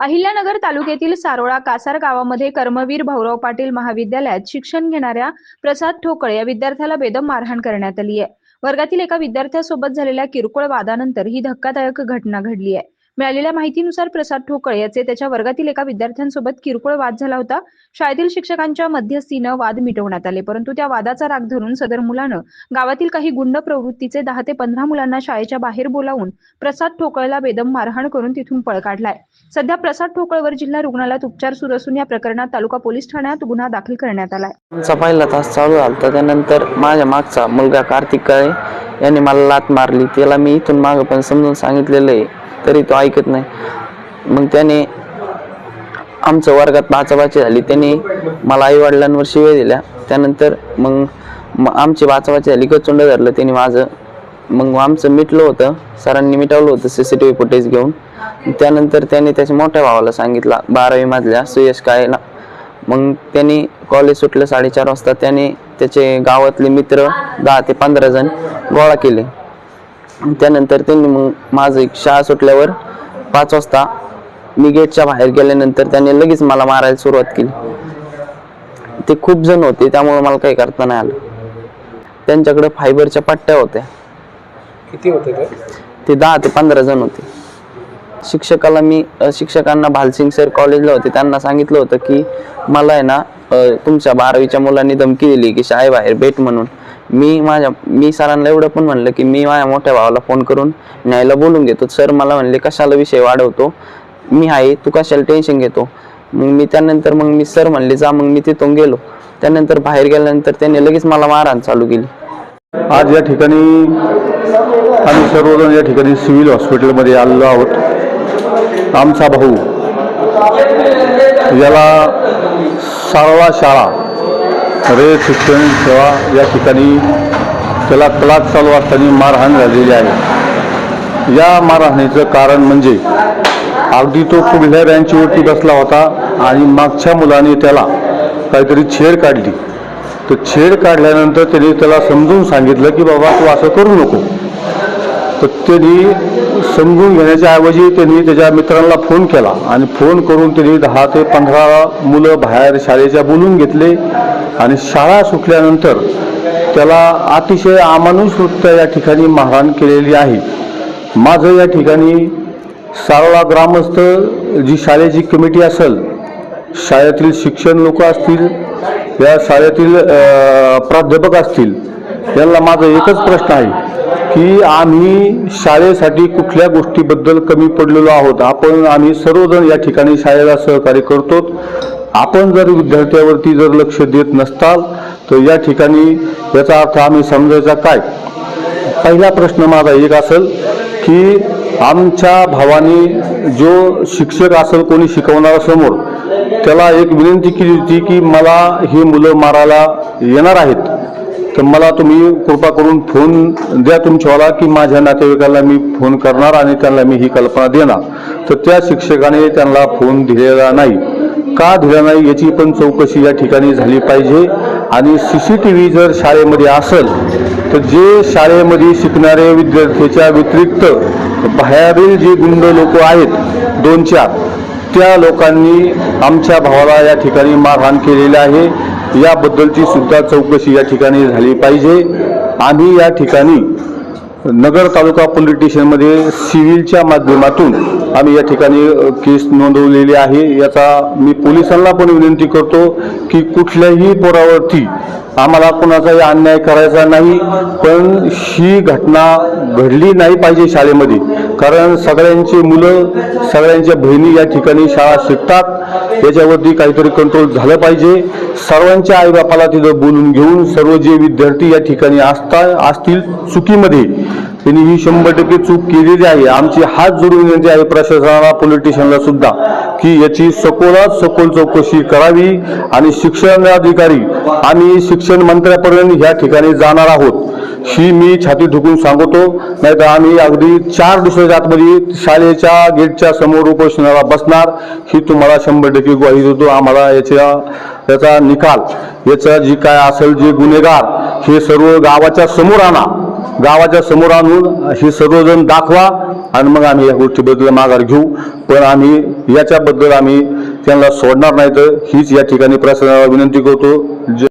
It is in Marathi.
अहिल्यानगर तालुक्यातील सारोळा कासार गावामध्ये कर्मवीर भाऊराव पाटील महाविद्यालयात शिक्षण घेणाऱ्या प्रसाद ठोकळे या विद्यार्थ्याला बेदम मारहाण करण्यात आली आहे वर्गातील एका विद्यार्थ्यासोबत झालेल्या किरकोळ वादानंतर ही धक्कादायक घटना घडली आहे मिळालेल्या माहितीनुसार प्रसाद ठोकळे याचे त्याच्या वर्गातील एका विद्यार्थ्यांसोबत किरकोळ वाद झाला होता. शाळेतील शिक्षकांच्या मध्यस्थीनं वाद मिटवण्यात आले परंतु त्या वादाचा राग धरून सदर मुलानं गावातील काही गुंड प्रवृत्तीचे दहा ते पंधरा मुलांना शाळेच्या बाहेर बोलावून प्रसाद ठोकळेला बेदम मारहाण करून तिथून पळ काढलाय. सध्या प्रसाद ठोकळवर जिल्हा रुग्णालयात उपचार सुरू असून या प्रकरणात तालुका पोलीस ठाण्यात गुन्हा दाखल करण्यात आलाय. आमचा पहिला तास चालू झाला त्यानंतर माझ्या मागचा मुलगा कार्तिक काळे यांनी मला लात मारली. त्याला मी इथून मागं पण समजून सांगितलेलं आहे. तरी तो ऐकत नाही. मग त्याने आमचं वर्गात बाचाबाची झाली. त्याने मला आई वडिलांवर शिव्या दिल्या. त्यानंतर मग आमची बाचाबाची झाली. गचुंड धरलं त्याने माझं. मग आमचं मिटलं होतं. सरांनी मिटवलं होतं C C T V footage घेऊन. त्यानंतर त्याने त्याच्या मोठ्या भावाला सांगितलं बारावी मधल्या सुयश कायला. मग त्यांनी कॉलेज सुटलं साडेचार वाजता. त्याने त्याचे गावातले मित्र दहा ते पंधरा जण गोळा केले. त्यानंतर त्यांनी मग माझं एक शाळा सुटल्यावर पाच वाजता मी गेटच्या बाहेर गेल्यानंतर त्याने लगेच मला मारायला सुरुवात केली. ते खूप जण होते त्यामुळे मला काही करता नाही आलं. त्यांच्याकडे फायबरच्या पट्ट्या होत्या. किती होते ते? दहा ते पंधरा जण होते. शिक्षकाला मी शिक्षकांना भालसिंग सर कॉलेजला होते त्यांना सांगितलं होतं की मला आहे ना तुमच्या बारावीच्या मुलांनी धमकी दिली की शाळेबाहेर भेट म्हणून. मी माझ्या मी सरांना एवढं पण म्हणलं की मी माझ्या मोठ्या भावाला फोन करून न्यायला बोलून घेतो. सर मला म्हणले कशाला विषय वाढवतो? मी आहे तू कशाला टेन्शन घेतो? मग मी त्यानंतर मग मी सर म्हणले जा. मग मी तिथून गेलो. त्यानंतर बाहेर गेल्यानंतर त्याने लगेच मला मारहाण चालू केली. आज या ठिकाणी आम्ही सर्वजण या ठिकाणी सिव्हिल हॉस्पिटलमध्ये आलेलो आहोत. आमचा भाऊ याला सारवा शाळा खरे शिक्षण सेवा या ठिकाणी त्याला क्लास चालू असताना मारहाण झालेली आहे. या मारहाणीचं कारण म्हणजे अगदी तो पुढल्या बँचवरती बसला होता आणि मागच्या मुलाने त्याला काहीतरी छेड काढली. तर छेड काढल्यानंतर त्याने त्याला समजून सांगितलं की बाबा तू असं करू नको. तर त्यांनी समजून घेण्याच्या ऐवजी त्यांनी त्याच्या मित्रांना फोन केला आणि फोन करून त्यांनी दहा ते पंधरा मुलं बाहेर शाळेच्या बोलून घेतले आणि शाळा सुटल्यानंतर त्याला अतिशय अमानुषवृत्त या ठिकाणी मारहाण केलेली आहे. माझं या ठिकाणी सारोळा ग्रामस्थ जी शाळेची कमिटी असेल शाळेतील शिक्षण लोक असतील या शाळेतील प्राध्यापक असतील यांना माझा एकच प्रश्न आहे. की आम्ही शाळेसाठी कुठल्या गोष्टीबद्दल कमी पडलेलो आहोत आपण आम्ही सर्वजण या ठिकाणी शाळेला सहकार्य करतो. आपण जर विद्यार्थ्यावरती जर लक्ष देत नसताल तर या ठिकाणी याचा अर्थ आम्ही समजायचा काय? पहिला प्रश्न माझा एक असेल की आमच्या भावाने जो शिक्षक असेल कोणी शिकवणारा समोर त्याला एक विनंती केली होती की मला ही मुलं मारायला येणार आहेत. तर मला तुम्ही कृपा करून फोन द्या तुमच्यावाला की माझ्या नातेवाईकाला मी फोन करणार आणि त्यांना मी ही कल्पना देणार. तर त्या शिक्षकाने त्यांना फोन दिलेला नाही. का दिला नाही याची पण चौकशी या ठिकाणी झाली पाहिजे. आणि सी सी टी व्ही जर शाळेमध्ये असेल तर जे शाळेमध्ये शिकणारे विद्यार्थ्याच्या व्यतिरिक्त बाहेरील जे गुंड लोक आहेत दोन चार त्या लोकांनी आमच्या भावाला या ठिकाणी मारहाण केलेली आहे. याबद्दलची सुद्धा चौकशी या ठिकाणी झाली पाहिजे. आम्ही या ठिकाणी नगर तालुका पोलीस स्टेशनमध्ये सिव्हिलच्या माध्यमातून आम्ही या ठिकाणी केस नोंदवलेली आहे. याचा मी पोलिसांना पण विनंती करतो की कुठल्याही पोरावरती आम्हाला कोणाचाही अन्याय करायचा नाही पण ही घटना घडली नाही पाहिजे शाळेमध्ये. कारण सगळ्यांची मुलं सगळ्यांच्या बहिणी या ठिकाणी शाळा शिकतात. याच्यावरती काहीतरी कंट्रोल झालं पाहिजे. सर्वांच्या आईबापाला तिथं बोलून घेऊन सर्व जे विद्यार्थी या ठिकाणी असता असतील चुकीमध्ये त्यांनी ही शंभर टक्के चूक केलेली आहे. आमची हात जोडून विनंती आहे प्रशासनाला पॉलिटिशियनला सुद्धा की याची सखोलात सखोल चौकशी करावी आणि शिक्षणाधिकारी आम्ही शिक्षण मंत्र्यापर्यंत या ठिकाणी जाणार आहोत. ही मी छाती ठुकून सांगतो. नाहीतर आम्ही अगदी चार दिवसाच्या आतमध्ये शाळेच्या गेटच्या समोर उपोषणाला बसणार. ही तुम्हाला शंभर टक्के ग्वाही देतो. आम्हाला याच्या याचा निकाल याचा जी काय असेल जे गुन्हेगार हे सर्व गावाच्या समोर आणा. गावाच्या समोर आणून हे सर्वजण दाखवा आणि मग आम्ही या गोष्टीबद्दल माघार घेऊ. पण आम्ही याच्याबद्दल आम्ही त्यांना सोडणार नाही तर हीच या ठिकाणी प्रशासनाला विनंती करतो. जे